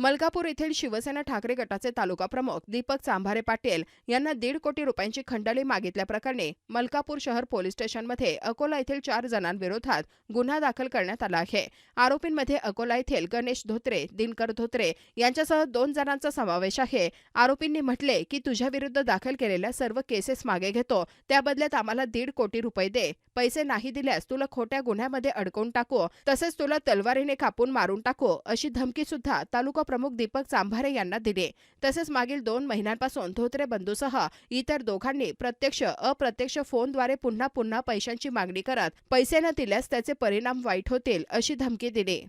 मलकापूर येथील शिवसेना ठाकरे गटाचे तालुका प्रमुख दीपक चांभारे पाटील यांना दीड कोटी रुपयांची खंडणी मागितल्याप्रकरणी मलकापूर शहर पोलीस स्टेशनमध्ये अकोला येथील चार जणांविरोधात गुन्हा दाखल करण्यात आला आहे. आरोपींमध्ये अकोला येथील गणेश धोत्रे दिनकर धोत्रे यांच्यासह दोन जणांचा समावेश आहे. आरोपींनी म्हटले की तुझ्या विरुद्ध दाखल केलेल्या सर्व केसेस मागे घेतो. त्या बदल्यात आम्हाला दीड कोटी रुपये दे. पैसे नाही दिल्यास तुला खोट्या गुन्ह्यामध्ये अडकवून टाकू. तसेच तुला तलवारीने कापून मारून टाकू. अशी धमकी सुद्धा तालुका प्रमुख दीपक चांभारे यांना दिले. तसेच मागील दोन महिन्यांपासून धोत्रे बंधूसह इतर दोघांनी प्रत्यक्ष अप्रत्यक्ष फोनद्वारे पुन्हा पुन्हा पैशांची मागणी करत पैसे न दिल्यास त्याचे परिणाम वाईट होतील अशी धमकी दिली.